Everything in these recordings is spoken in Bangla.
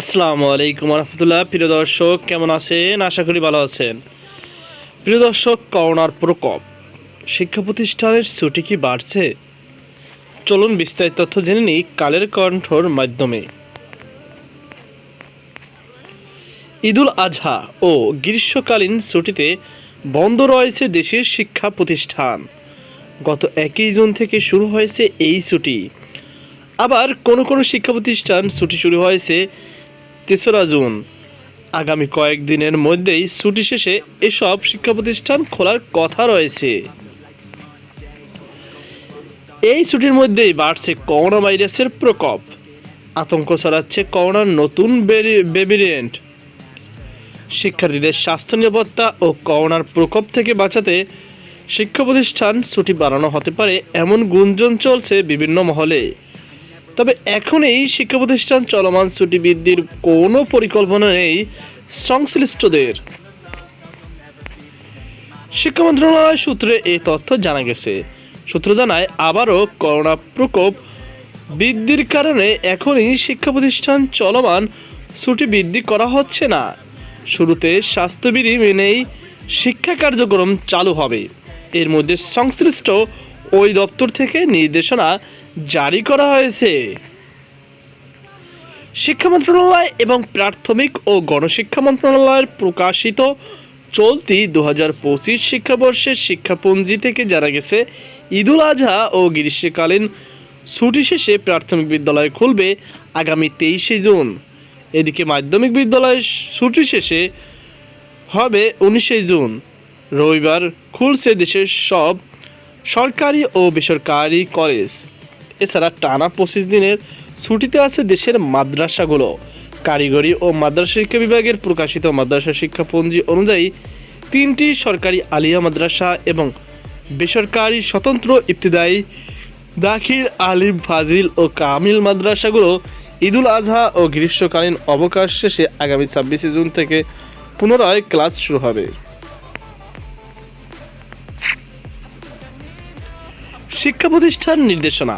আসসালামু আলাইকুম রহমতুল্লাহ প্রিয় দর্শক, কেমন আছেন? আশা করি ভালো আছেন। প্রিয় দর্শক, করোনার প্রকোপ, শিক্ষা প্রতিষ্ঠানের ছুটি কি বাড়ছে? চলুন বিস্তারিত তথ্য জেনে নিই কালের কণ্ঠর মাধ্যমে। ঈদুল আজহা ও গ্রীষ্মকালীন ছুটিতে বন্ধ রয়েছে দেশের শিক্ষা প্রতিষ্ঠান। গত একই জুন থেকে শুরু হয়েছে এই ছুটি। আবার কোনো কোনো শিক্ষা প্রতিষ্ঠান ছুটি শুরু হয়েছে তেসরা জুন আগামী কয়েকদিনের মধ্যেই ছুটি শেষে এসব শিক্ষা প্রতিষ্ঠান খোলার কথা রয়েছে। এই ছুটির মধ্যেই বাড়ছে করোনা ভাইরাসের প্রকোপ। আতঙ্ক ছড়াচ্ছে করোনার নতুন ভেরিয়েন্ট। শিক্ষার্থীদের স্বাস্থ্য নিরাপত্তা ও করোনার প্রকোপ থেকে বাঁচাতে শিক্ষা প্রতিষ্ঠান ছুটি বাড়ানো হতে পারে এমন গুঞ্জন চলছে বিভিন্ন মহলে। তবে এখন এই শিক্ষা প্রতিষ্ঠান চলমান ছুটি বৃদ্ধির কোনো পরিকল্পনা নেই সংশ্লিষ্টদের। শিক্ষা মন্ত্রণালয় সূত্রে এই তথ্য জানা গেছে। সূত্র জানায়, আবারও করোনা প্রকোপ বৃদ্ধির কারণে এখনই শিক্ষা প্রতিষ্ঠান চলমান ছুটি বৃদ্ধি করা হচ্ছে না। শুরুতে স্বাস্থ্যবিধি মেনেই শিক্ষা কার্যক্রম চালু হবে। এর মধ্যে সংশ্লিষ্ট ওই দপ্তর থেকে নির্দেশনা জারি করা হয়েছে। শিক্ষা মন্ত্রণালয় এবং প্রাথমিক ও গণশিক্ষা মন্ত্রণালয়ের প্রকাশিত চলতি দু হাজার পঁচিশ শিক্ষাবর্ষের শিক্ষাপঞ্জি থেকে জানা গেছে, ঈদুল আজহা ও গ্রীষ্মকালীন ছুটি শেষে প্রাথমিক বিদ্যালয় খুলবে আগামী তেইশে জুন। এদিকে মাধ্যমিক বিদ্যালয় ছুটি শেষে হবে উনিশে জুন। রবিবার খুলছে দেশের সব সরকারি ও বেসরকারি কলেজ। এছাড়া টানা পঁচিশ দিনের ছুটিতে আছে দেশের মাদ্রাসাগুলো। কারিগরি ও মাদ্রাসা শিক্ষা বিভাগের প্রকাশিত মাদ্রাসা শিক্ষাপঞ্জি অনুযায়ী তিনটি সরকারি আলিয়া মাদ্রাসা এবং বেসরকারি স্বতন্ত্র ইবতিদায়ী দাখিল আলিম ফাজিল ও কামিল মাদ্রাসাগুলো ঈদুল আজহা ও গ্রীষ্মকালীন অবকাশ শেষে আগামী ছাব্বিশে জুন থেকে পুনরায় ক্লাস শুরু হবে। শিক্ষা প্রতিষ্ঠান নির্দেশনা।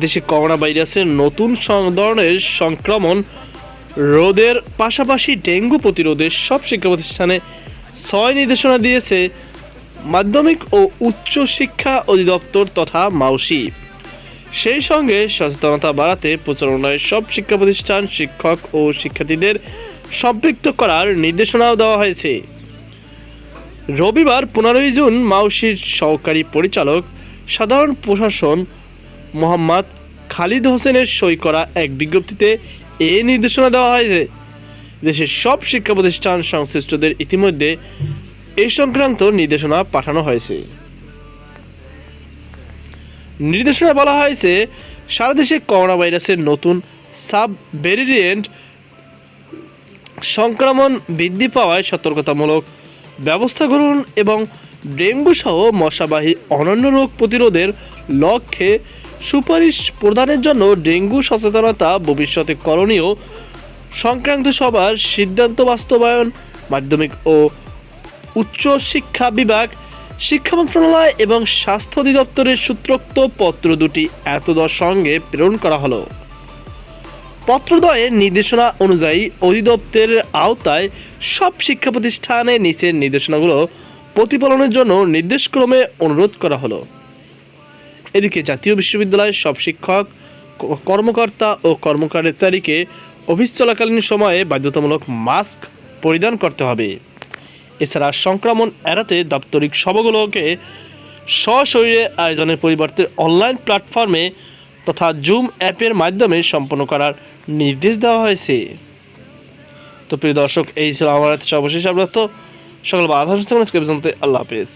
দেশে করোনা ভাইরাসের নতুন ধরনের সংক্রমণ রোধের পাশাপাশি ডেঙ্গু প্রতিরোধে সব শিক্ষা প্রতিষ্ঠানে ছয় নির্দেশনা দিয়েছে মাধ্যমিক ও উচ্চ শিক্ষা অধিদপ্তর তথা মাউসি। সেই সঙ্গে সচেতনতা বাড়াতে প্রচারণায় সব শিক্ষা প্রতিষ্ঠান, শিক্ষক ও শিক্ষার্থীদের সম্পৃক্ত করার নির্দেশনাও দেওয়া হয়েছে। রবিবার পনেরোই জুন মাউসির সহকারী পরিচালক, সাধারণ প্রশাসন মোহাম্মদ খালিদ হোসেনের সই করা এক বিজ্ঞপ্তিতে এ নির্দেশনা দেওয়া হয়েছে দেশের সব শিক্ষা প্রতিষ্ঠান সংশ্লিষ্টদের ইতিমধ্যে এই সংক্রান্ত নির্দেশনা পাঠানো হয়েছে। নির্দেশনায় বলা হয়েছে, সারা দেশে করোনা ভাইরাসের নতুন সাব ভেরিয়েন্ট সংক্রমণ বৃদ্ধি পাওয়ায় সতর্কতামূলক ব্যবস্থা গ্রহণ এবং ডেঙ্গু সহ মশাবাহী অনন্য রোগ প্রতিরোধের লক্ষ্যে সুপারিশ প্রদানের জন্য ডেঙ্গু সচেতনতা ভবিষ্যতে করণীয়। সংক্রান্ত সবার সিদ্ধান্ত বাস্তবায়ন, মাধ্যমিক ও উচ্চ শিক্ষা বিভাগ, শিক্ষা মন্ত্রণালয় এবং স্বাস্থ্য অধিদপ্তরের সূত্রোক্ত পত্র দুটি এতদর সঙ্গে প্রেরণ করা হলো। পত্রদ্বয়ের নির্দেশনা অনুযায়ী অধিদপ্তরের আওতায় সব শিক্ষা প্রতিষ্ঠানে নিচের নির্দেশনাগুলো প্রতিপালনের জন্য নির্দেশক্রমে অনুরোধ করা হলো। এদিকে জাতীয় বিশ্ববিদ্যালয়ের সব শিক্ষক কর্মকর্তা ও কর্মচারীকে অফিস চলাকালীন সময়ে বাধ্যতামূলক মাস্ক পরিধান করতে হবে। এছাড়া সংক্রমণ এড়াতে দাপ্তরিক সভাগুলোকে সশরীরে আয়োজনের পরিবর্তে অনলাইন প্ল্যাটফর্মে তথা জুম অ্যাপের মাধ্যমে সম্পন্ন করার নির্দেশ দেওয়া হয়েছে। তো প্রিয় দর্শক, এই ছিল আমার সর্বশেষ আপনার তো সকল বাধা আল্লাহ হাফেজ।